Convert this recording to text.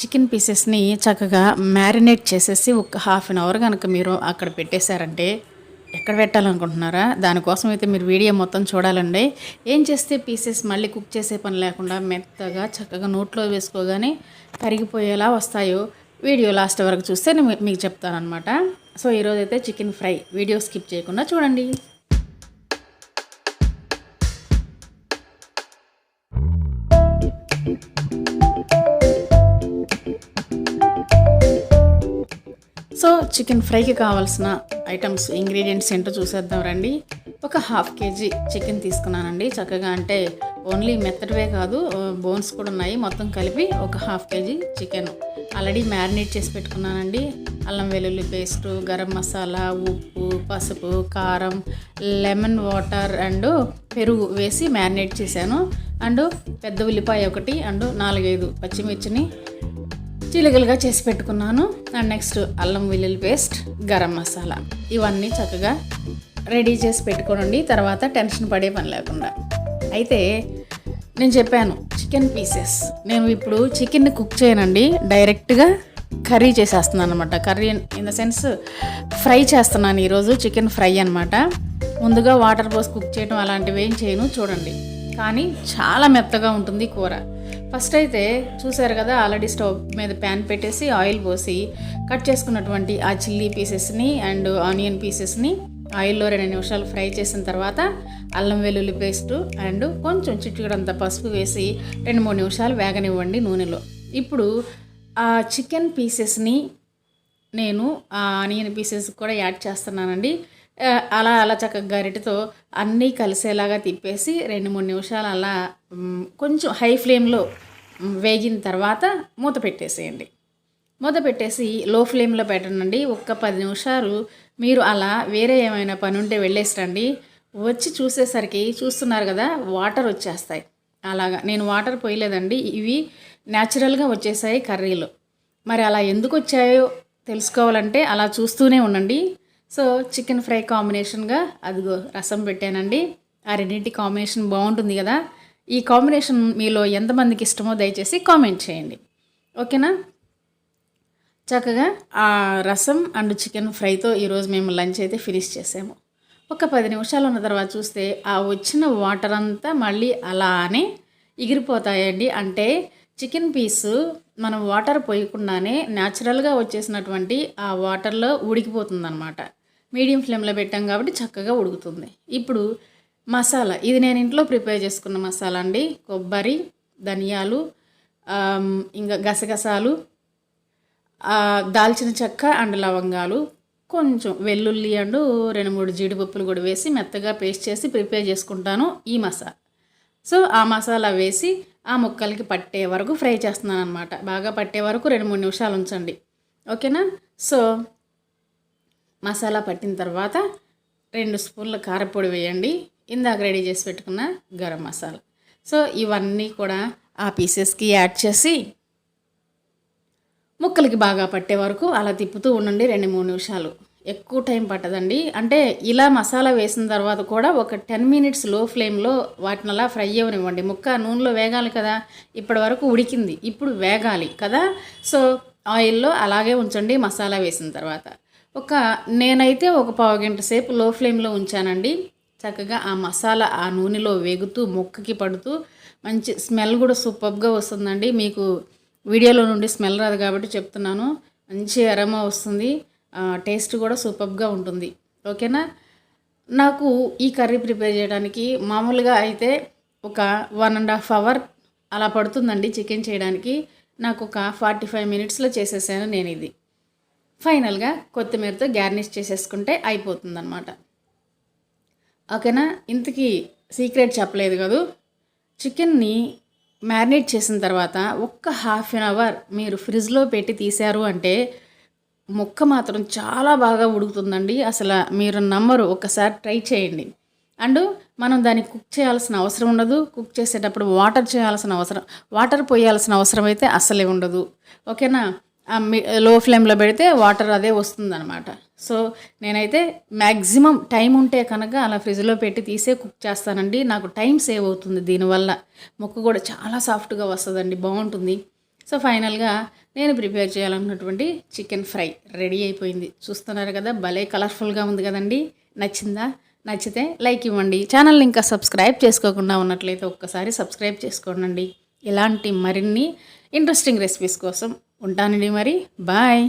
Chicken పీసెస్ని చక్కగా marinate చేసేసి ఒక హాఫ్ అన్ అవర్ కనుక మీరు అక్కడ పెట్టేశారంటే ఎక్కడ పెట్టాలనుకుంటున్నారా? దానికోసం అయితే మీరు వీడియో మొత్తం చూడాలండి. ఏం చేస్తే పీసెస్ మళ్ళీ కుక్ చేసే పని లేకుండా మెత్తగా చక్కగా నోట్లో వేసుకోగానే కరిగిపోయేలా వస్తాయో వీడియో లాస్ట్ వరకు చూస్తే నేను మీకు చెప్తానమాట సో ఈరోజైతే చికెన్ ఫ్రై. వీడియో స్కిప్ చేయకుండా చూడండి. చికెన్ ఫ్రైకి కావాల్సిన ఐటమ్స్ ఇంగ్రీడియంట్స్ ఏంటో చూసేద్దాం రండి. ఒక హాఫ్ కేజీ చికెన్ తీసుకున్నానండి. చక్కగా అంటే ఓన్లీ మెత్తటివే కాదు బోన్స్ కూడా ఉన్నాయి. మొత్తం కలిపి ఒక half KG chicken. Already marinate చేసి పెట్టుకున్నానండి. అల్లం వెల్లుల్లి పేస్ట్ గరం మసాలా ఉప్పు పసుపు కారం లెమన్ వాటర్ అండ్ పెరుగు వేసి మ్యారినేట్ చేశాను. అండ్ పెద్ద ఉల్లిపాయ ఒకటి అండ్ నాలుగైదు పచ్చిమిర్చిని చిలుకలుగా చేసి పెట్టుకున్నాను. అండ్ నెక్స్ట్ అల్లం వెల్లుల్లి పేస్ట్ గరం మసాలా. ఇవన్నీ చక్కగా రెడీ చేసి పెట్టుకోనండి. తర్వాత టెన్షన్ పడే పని లేకుండా. అయితే నేను చెప్పాను చికెన్ పీసెస్ నేను ఇప్పుడు చికెన్ని కుక్ చేయనండి. డైరెక్ట్గా కర్రీ చేసేస్తున్నాను అనమాట curry in the sense fry చేస్తున్నాను ఈరోజు చికెన్ ఫ్రై అనమాట ముందుగా వాటర్ పోసి కుక్ చేయడం అలాంటివి ఏం చేయను చూడండి. కానీ చాలా మెత్తగా ఉంటుంది కూర. ఫస్ట్ అయితే చూసారు కదా ఆల్రెడీ స్టవ్ మీద ప్యాన్ పెట్టేసి ఆయిల్ పోసి కట్ చేసుకున్నటువంటి ఆ చిల్లీ పీసెస్ని అండ్ ఆనియన్ పీసెస్ని ఆయిల్లో రెండు నిమిషాలు ఫ్రై చేసిన తర్వాత అల్లం వెల్లుల్లి పేస్ట్ అండ్ కొంచెం చిట్టుకడంత పసుపు వేసి రెండు మూడు నిమిషాలు వేగనివ్వండి నూనెలో. ఇప్పుడు ఆ చికెన్ పీసెస్ని నేను ఆ ఆనియన్ పీసెస్ కూడా యాడ్ చేస్తున్నానండి. అలా అలా చక్కగా గరిటతో అన్నీ కలిసేలాగా తిప్పేసి రెండు మూడు నిమిషాలు అలా కొంచెం హై ఫ్లేమ్లో వేగిన తర్వాత మూత పెట్టేసేయండి. మూత పెట్టేసి లో ఫ్లేమ్లో పెట్టనండి. ఒక్క పది నిమిషాలు మీరు అలా వేరే ఏమైనా పని ఉంటే వెళ్ళేసిరండి. వచ్చి చూసేసరికి చూస్తున్నారు కదా వాటర్ వచ్చేస్తాయి. అలాగా నేను వాటర్ పోయలేదండి. ఇవి న్యాచురల్గా వచ్చేసాయి కర్రీలు. మరి అలా ఎందుకు వచ్చాయో తెలుసుకోవాలంటే అలా చూస్తూనే ఉండండి. సో చికెన్ ఫ్రై కాంబినేషన్గా అదిగో రసం పెట్టానండి. ఆ రెండింటి కాంబినేషన్ బాగుంటుంది కదా. ఈ కాంబినేషన్ మీలో ఎంతమందికి ఇష్టమో దయచేసి కామెంట్ చేయండి. ఓకేనా? చక్కగా ఆ రసం అండ్ చికెన్ ఫ్రైతో ఈరోజు మేము లంచ్ అయితే ఫినిష్ చేసాము. ఒక పది నిమిషాలు ఉన్న తర్వాత చూస్తే ఆ వచ్చిన వాటర్ అంతా మళ్ళీ అలానే ఎగిరిపోతాయండి. అంటే చికెన్ పీసు మనం వాటర్ పోయకుండానే న్యాచురల్గా వచ్చేసినటువంటి ఆ వాటర్లో ఉడికిపోతుందన్నమాట. మీడియం ఫ్లేమ్లో పెట్టాం కాబట్టి చక్కగా ఉడుకుతుంది. ఇప్పుడు మసాలా. ఇది నేను ఇంట్లో ప్రిపేర్ చేసుకున్న మసాలా అండి. కొబ్బరి ధనియాలు ఇంకా గసగసాలు దాల్చిన చెక్క అండ్ లవంగాలు కొంచెం వెల్లుల్లి అండ్ రెండు మూడు జీడిపప్పులు కూడా వేసి మెత్తగా పేస్ట్ చేసి ప్రిపేర్ చేసుకుంటాను ఈ మసాలా. సో ఆ మసాలా వేసి ఆ ముక్కలకి పట్టే వరకు ఫ్రై చేస్తున్నాను అనమాట బాగా పట్టే వరకు రెండు మూడు నిమిషాలు ఉంచండి. ఓకేనా? సో మసాలా పట్టిన తర్వాత రెండు స్పూన్ల కారపొడి వేయండి. ఇందాక రెడీ చేసి పెట్టుకున్న గరం మసాలా. సో ఇవన్నీ కూడా ఆ పీసెస్కి యాడ్ చేసి ముక్కలకి బాగా పట్టే వరకు అలా తిప్పుతూ ఉండండి రెండు మూడు నిమిషాలు. ఎక్కువ టైం పట్టదండి. అంటే ఇలా మసాలా వేసిన తర్వాత కూడా ఒక టెన్ మినిట్స్లో ఫ్లేమ్లో వాటిని అలా ఫ్రై అవ్వనివ్వండి. ముక్క నూనెలో వేగాలి కదా? ఇప్పటి వరకు ఉడికింది. ఇప్పుడు వేగాలి కదా? సో ఆయిల్లో అలాగే ఉంచండి మసాలా వేసిన తర్వాత. ఒక నేనైతే ఒక పావు గంట సేపు లో ఫ్లేమ్లో ఉంచానండి. చక్కగా ఆ మసాలా ఆ నూనెలో వేగుతూ ముక్కకి పడుతూ మంచి స్మెల్ కూడా సూపర్గా వస్తుందండి. మీకు వీడియోలో నుండి స్మెల్ రాదు కాబట్టి చెప్తున్నాను. మంచి అరమా వస్తుంది. టేస్ట్ కూడా సూపర్గా ఉంటుంది. ఓకేనా? నాకు ఈ కర్రీ ప్రిపేర్ చేయడానికి మామూలుగా అయితే ఒక వన్ అండ్ హాఫ్ అవర్ అలా పడుతుందండి చికెన్ చేయడానికి. నాకు ఒక ఫార్టీ ఫైవ్ మినిట్స్లో చేసేసాను నేను ఇది ఫైనల్గా కొత్తిమీరతో గార్నిష్ చేసేసుకుంటే అయిపోతుందన్నమాట. ఓకేనా? ఇంతకీ సీక్రెట్ చెప్పలేదు కదూ? చికెన్ని మ్యారినేట్ చేసిన తర్వాత ఒక్క హాఫ్ అన్ అవర్ మీరు ఫ్రిడ్జ్లో పెట్టి తీశారు అంటే ముక్క మాత్రం చాలా బాగా ఉడుకుతుందండి. అసలు మీరు నమ్మరు ఒకసారి ట్రై చేయండి. అండ్ మనం దాన్ని కుక్ చేయాల్సిన అవసరం ఉండదు. కుక్ చేసేటప్పుడు వాటర్ చేయాల్సిన అవసరం వాటర్ పోయాల్సిన అవసరం అయితే అస్సలే ఉండదు. ఓకేనా? లో ఫ్లేమ్లో పెడితే వాటర్ అదే వస్తుందన్నమాట. సో నేనైతే మ్యాక్సిమం టైం ఉంటే కనుక అలా ఫ్రిడ్జ్లో పెట్టి తీసే కుక్ చేస్తానండి. నాకు టైం సేవ్ అవుతుంది దీనివల్ల. ముక్క కూడా చాలా సాఫ్ట్గా వస్తుందండి బాగుంటుంది. సో ఫైనల్గా నేను ప్రిపేర్ చేయాలన్నటువంటి చికెన్ ఫ్రై రెడీ అయిపోయింది. చూస్తున్నారు కదా భలే కలర్ఫుల్గా ఉంది కదండి. నచ్చిందా? నచ్చితే లైక్ ఇవ్వండి. ఛానల్ని ఇంకా సబ్స్క్రైబ్ చేసుకోకుండా ఉన్నట్లయితే ఒక్కసారి సబ్స్క్రైబ్ చేసుకోండి ఇలాంటి మరిన్ని ఇంట్రెస్టింగ్ రెసిపీస్ కోసం ఉంటానండి మరి. బాయ్.